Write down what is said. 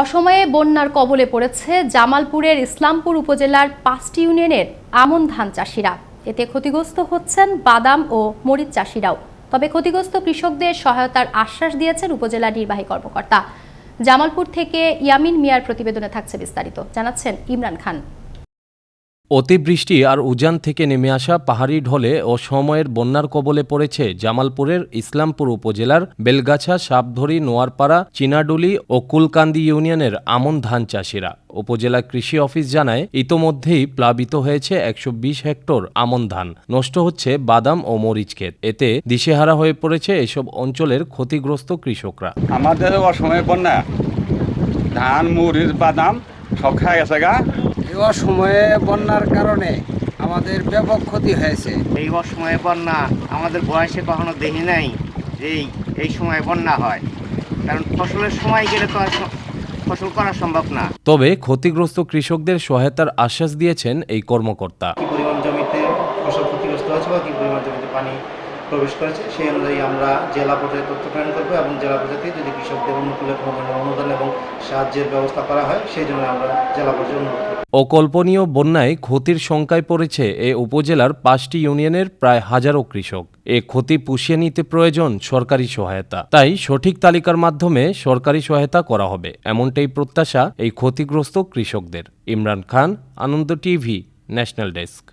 অসময়ে বন্যার কবলে পড়েছে জামালপুরের ইসলামপুর উপজেলার পাঁচটি ইউনিয়নের আমন ধান চাষিরা। এতে ক্ষতিগ্রস্ত হচ্ছেন বাদাম ও মরিচ চাষিরাও। তবে ক্ষতিগ্রস্ত কৃষকদের সহায়তার আশ্বাস দিয়েছেন উপজেলা নির্বাহী কর্মকর্তা। জামালপুর থেকে ইয়ামিন মিয়ার প্রতিবেদনে থাকছে বিস্তারিত। জানাচ্ছেন ইমরান খান। অতিবৃষ্টি আর উজান থেকে নেমে আসা পাহাড়ি ঢলে ও সময়ের বন্যার কবলে পড়েছে জামালপুরের ইসলামপুর উপজেলার বেলগাছা, সাপধরি, নোয়ারপাড়া, চিনাডুলি ও কুলকান্দি ইউনিয়নের আমন ধান চাষিরা। উপজেলা কৃষি অফিস জানায়, ইতোমধ্যেই প্লাবিত হয়েছে একশো বিশ হেক্টর আমন ধান। নষ্ট হচ্ছে বাদাম ও মরিচ ক্ষেত। এতে দিশেহারা হয়ে পড়েছে এসব অঞ্চলের ক্ষতিগ্রস্ত কৃষকরা। আমাদের অসময়ে বন্যা। ধান, মরিচ, বাদাম সব খায় গেছে গা। এই অসময়ে বন্যার কারণে আমাদের ব্যাপক ক্ষতি হয়েছে। এই অসময়ে বন্যা আমাদের বয়সে কখনো দেখি নাই যে এই এই সময় বন্যা হয়। কারণ ফসলের সময় গেলে তো আর ফসল করা সম্ভব না। তবে ক্ষতিগ্রস্ত কৃষকদের সহায়তার আশ্বাস দিয়েছেন এই কর্মকর্তা। কি পরিমাণ জমিতে ফসল ক্ষতিগ্রস্ত হয়েছে বা কি পরিমাণ জমিতে পানি প্রবেশ করেছে সেই অনুযায়ী আমরা জেলা পর্যায়ে তথ্য প্রেরণ করব এবং জেলা পর্যায়ে যদি কৃষকদের অনুকূলে কোনো ধরনের অনুদান এবং সাহায্যের ব্যবস্থা করা হয় সেই জন্য আমরা জেলা পর্যায়ে অনুরোধ অকল্পনীয় বন্যায় ক্ষতির শঙ্কায় পড়েছে এ উপজেলার পাঁচটি ইউনিয়নের প্রায় হাজারো কৃষক। এ ক্ষতি পুষিয়ে নিতে প্রয়োজন সরকারি সহায়তা। তাই সঠিক তালিকার মাধ্যমে সরকারি সহায়তা করা হবে। এমনটাই প্রত্যাশা এই ক্ষতিগ্রস্ত কৃষকদের। Imran Khan, Ananda TV, national desk.